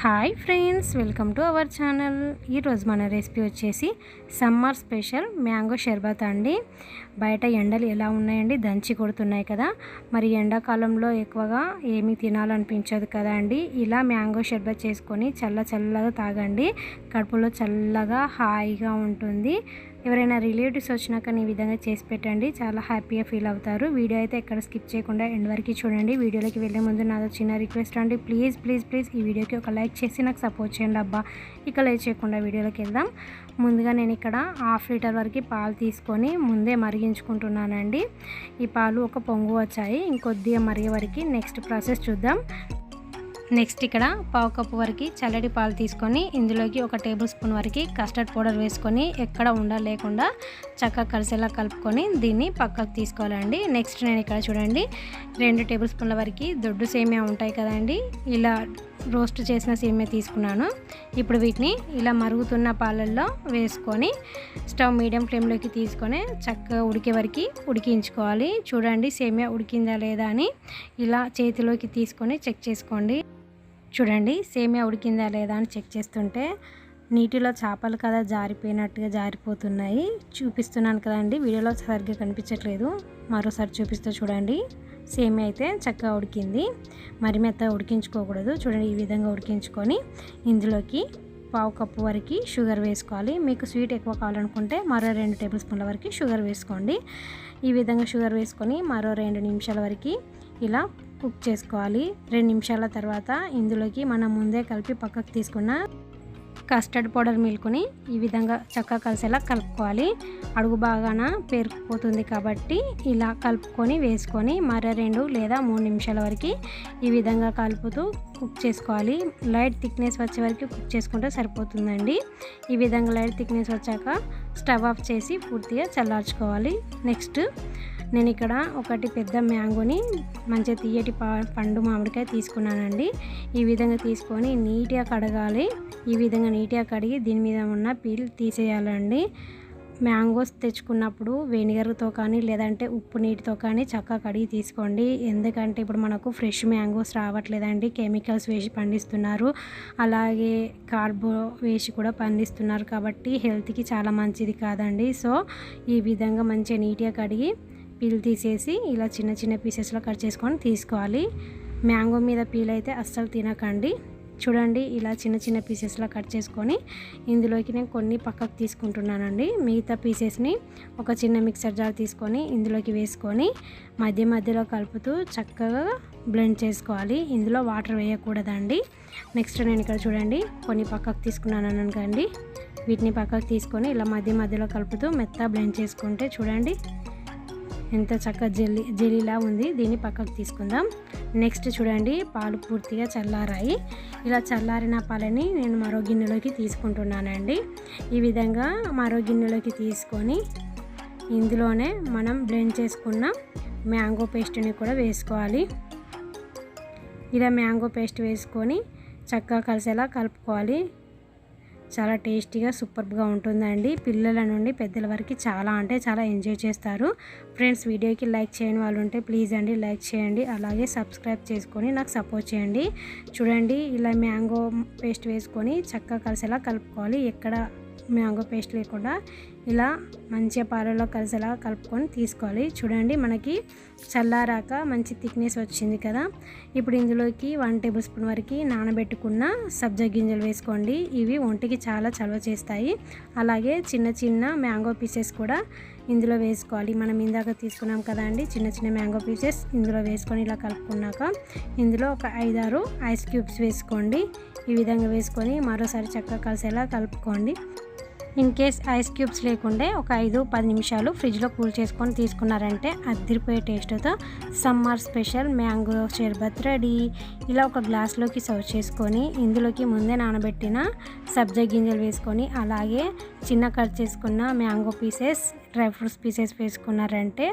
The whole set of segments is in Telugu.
Hi friends welcome to our channel. ఈరోజు మన రెసిపీ వచ్చేసి సమ్మర్ స్పెషల్ మ్యాంగో షర్బత్ అండి. బయట ఎండలు ఎలా ఉన్నాయండి? దంచి కొడుతున్నాయి కదా. మరి ఎండాకాలంలో ఎక్కువగా ఏమీ తినాలనిపించదు కదా అండి. ఇలా మ్యాంగో షర్బత్ చేసుకొని చల్ల చల్లగా తాగండి. కడుపులో చల్లగా హాయిగా ఉంటుంది. ఎవరైనా రిలేటివ్స్ వచ్చినాక ఈ విధంగా చేసి పెట్టండి. చాలా హ్యాపీగా ఫీల్ అవుతారు. వీడియో అయితే ఎక్కడ స్కిప్ చేయకుండా ఎండ్ వరకు చూడండి. వీడియోలోకి వెళ్ళే ముందు నాదో చిన్న రిక్వెస్ట్ అండి. ప్లీజ్ ప్లీజ్ ప్లీజ్ ఈ వీడియోకి ఒక లైక్ చేసి నాకు సపోర్ట్ చేయండి అబ్బా. ఇక లైక్ చేయకుండా వీడియోలోకి వెళ్దాం. ముందుగా నేను ఇక్కడ హాఫ్ లీటర్ వరకు పాలు తీసుకొని ముందే మరిగించుకుంటున్నానండి. ఈ పాలు ఒక పొంగు వచ్చాయి. ఇంకొద్దిగా మరిగే వరకు నెక్స్ట్ ప్రాసెస్ చూద్దాం. నెక్స్ట్ ఇక్కడ పావు కప్పు వరకు చల్లటి పాలు తీసుకొని ఇందులోకి ఒక టేబుల్ స్పూన్ వరకు కస్టర్డ్ పౌడర్ వేసుకొని ఎక్కడ ఉండలేకుండా చక్కగా కలిసేలా కలుపుకొని దీన్ని పక్కకు తీసుకోవాలండి. నెక్స్ట్ నేను ఇక్కడ చూడండి రెండు టేబుల్ స్పూన్ల వరకు దొడ్డు సేమియా ఉంటాయి కదండి ఇలా రోస్ట్ చేసిన సేమియా తీసుకున్నాను. ఇప్పుడు వీటిని ఇలా మరుగుతున్న పాలల్లో వేసుకొని స్టవ్ మీడియం ఫ్లేమ్లోకి తీసుకొని చక్కగా ఉడికే వరకు ఉడికించుకోవాలి. చూడండి సేమియా ఉడికిందా లేదా అని ఇలా చేతిలోకి తీసుకొని చెక్ చేసుకోండి. చూడండి సేమియా ఉడికిందా లేదా అని చెక్ చేస్తుంటే నీటిలో చేపలు కదా జారిపోయినట్టుగా జారిపోతున్నాయి. చూపిస్తున్నాను కదండి వీడియోలో సరిగ్గా కనిపించట్లేదు. మరోసారి చూపిస్తూ చూడండి. సేమియా అయితే చక్కగా ఉడికింది. మరి మెత్త ఉడికించుకోకూడదు. చూడండి ఈ విధంగా ఉడికించుకొని ఇందులోకి పావు కప్పు వరకు షుగర్ వేసుకోవాలి. మీకు స్వీట్ ఎక్కువ కావాలనుకుంటే మరో రెండు టేబుల్ స్పూన్ల వరకు షుగర్ వేసుకోండి. ఈ విధంగా షుగర్ వేసుకొని మరో రెండు నిమిషాల వరకు ఇలా కుక్ చేసుకోవాలి. రెండు నిమిషాల తర్వాత ఇందులోకి మనం ముందే కలిపి పక్కకు తీసుకున్న కస్టర్డ్ పౌడర్ మిల్క్ని ఈ విధంగా చక్కగా కలిసేలా కలుపుకోవాలి. అడుగు బాగాన పేరుకుపోతుంది కాబట్టి ఇలా కలుపుకొని వేసుకొని మరో రెండు లేదా మూడు నిమిషాల వరకు ఈ విధంగా కలుపుతూ కుక్ చేసుకోవాలి. లైట్ థిక్నెస్ వచ్చే వరకు కుక్ చేసుకుంటే సరిపోతుందండి. ఈ విధంగా లైట్ థిక్నెస్ వచ్చాక స్టవ్ ఆఫ్ చేసి పూర్తిగా చల్లార్చుకోవాలి. నెక్స్ట్ నేను ఇక్కడ ఒకటి పెద్ద మ్యాంగోని మంచిగా తీయటి పండు మామిడికాయ తీసుకున్నానండి. ఈ విధంగా తీసుకొని నీట్గా కడగాలి. ఈ విధంగా నీట్గా కడిగి దీని మీద ఉన్న పీల్ తీసేయాలండి. మ్యాంగోస్ తెచ్చుకున్నప్పుడు వెనిగర్తో కానీ లేదంటే ఉప్పు నీటితో కానీ చక్కగా కడిగి తీసుకోండి. ఎందుకంటే ఇప్పుడు మనకు ఫ్రెష్ మ్యాంగోస్ రావట్లేదండి. కెమికల్స్ వేసి పండిస్తున్నారు. అలాగే కార్బో వేసి కూడా పండిస్తున్నారు కాబట్టి హెల్త్కి చాలా మంచిది కాదండి. సో ఈ విధంగా మంచిగా నీట్గా కడిగి పీల్ తీసేసి ఇలా చిన్న చిన్న పీసెస్లో కట్ చేసుకొని తీసుకోవాలి. మ్యాంగో మీద పీల్ అయితే అస్సలు తినకండి. చూడండి ఇలా చిన్న చిన్న పీసెస్లో కట్ చేసుకొని ఇందులోకి నేను కొన్ని పక్కకు తీసుకుంటున్నానండి. మిగతా పీసెస్ని ఒక చిన్న మిక్సర్ జార్ తీసుకొని ఇందులోకి వేసుకొని మధ్య మధ్యలో కలుపుతూ చక్కగా బ్లెండ్ చేసుకోవాలి. ఇందులో వాటర్ వేయకూడదండి. నెక్స్ట్ నేను ఇక్కడ చూడండి కొన్ని పక్కకు తీసుకున్నాను అనకండి వీటిని పక్కకు తీసుకొని ఇలా మధ్య మధ్యలో కలుపుతూ మెత్త బ్లెండ్ చేసుకుంటే చూడండి ఎంత చక్కగా జెల్లీ జెల్లీలా ఉంది దీన్ని పక్కకు తీసుకుందాం. నెక్స్ట్ చూడండి పాలు పూర్తిగా చల్లారాయి. ఇలా చల్లారిన పాలని నేను మరో గిన్నెలోకి తీసుకుంటున్నానండి. ఈ విధంగా మరో గిన్నెలోకి తీసుకొని ఇందులోనే మనం బ్లెండ్ చేసుకున్న మ్యాంగో పేస్ట్ని కూడా వేసుకోవాలి. ఇలా మ్యాంగో పేస్ట్ వేసుకొని చక్కగా కలిసేలా కలుపుకోవాలి. చాలా టేస్టీగా సూపర్గా ఉంటుందండి. పిల్లల నుండి పెద్దల వరకు చాలా అంటే చాలా ఎంజాయ్ చేస్తారు. ఫ్రెండ్స్ వీడియోకి లైక్ చేయని వాళ్ళు ఉంటే ప్లీజ్ అండి లైక్ చేయండి. అలాగే సబ్స్క్రైబ్ చేసుకొని నాకు సపోర్ట్ చేయండి. చూడండి ఇలా మ్యాంగో పేస్ట్ వేసుకొని చక్కగా కలిసేలా కలుపుకోవాలి. ఎక్కడ మ్యాంగో పేస్ట్ లేకుండా ఇలా మంచిగా పాలలో కలిసేలా కలుపుకొని తీసుకోవాలి. చూడండి మనకి చల్లారాక మంచి థిక్నెస్ వచ్చింది కదా. ఇప్పుడు ఇందులోకి వన్ టేబుల్ స్పూన్ వరకు నానబెట్టుకున్న సబ్జా గింజలు వేసుకోండి. ఇవి ఒంటికి చాలా చలవ చేస్తాయి. అలాగే చిన్న చిన్న మ్యాంగో పీసెస్ కూడా ఇందులో వేసుకోవాలి. మనం ఇందాక తీసుకున్నాం కదా అండి చిన్న చిన్న మ్యాంగో పీసెస్ ఇందులో వేసుకొని ఇలా కలుపుకున్నాక ఇందులో ఒక ఐదారు ఐస్ క్యూబ్స్ వేసుకోండి. ఈ విధంగా వేసుకొని మరోసారి చక్కగా కలిసేలా కలుపుకోండి. ఇన్ కేస్ ఐస్ క్యూబ్స్ లేకుండే ఒక ఐదు పది నిమిషాలు ఫ్రిడ్జ్లో కూల్ చేసుకొని తీసుకున్నారంటే అద్దరిపోయే టేస్ట్తో summer special mango sharbat ready. ఇలా ఒక గ్లాస్లోకి సర్వ్ చేసుకొని ఇందులోకి ముందే నానబెట్టిన సబ్జా గింజలు వేసుకొని అలాగే చిన్న కట్ చేసుకున్న mango pieces dry fruits pieces వేసుకున్నారంటే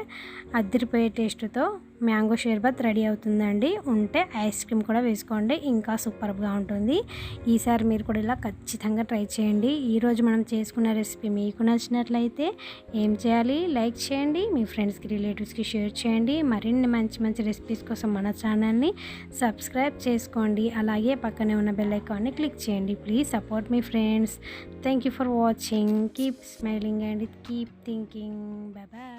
అద్దరిపోయే టేస్ట్తో మ్యాంగో షర్బత్ రెడీ అవుతుందండి. ఉంటే ఐస్ క్రీమ్ కూడా వేసుకోండి ఇంకా సూపర్గా ఉంటుంది. ఈసారి మీరు కూడా ఇలా ఖచ్చితంగా ట్రై చేయండి. ఈరోజు మనం చేసుకున్న రెసిపీ మీకు నచ్చినట్లయితే ఏం చేయాలి? లైక్ చేయండి మీ ఫ్రెండ్స్కి రిలేటివ్స్కి షేర్ చేయండి. మరిన్ని మంచి మంచి రెసిపీస్ కోసం మన ఛానల్ని సబ్స్క్రైబ్ చేసుకోండి. అలాగే పక్కనే ఉన్న బెల్ ఐకాన్ని క్లిక్ చేయండి. Please support me friends. Thank you for watching. Keep smiling and keep thinking. Thinking বাবা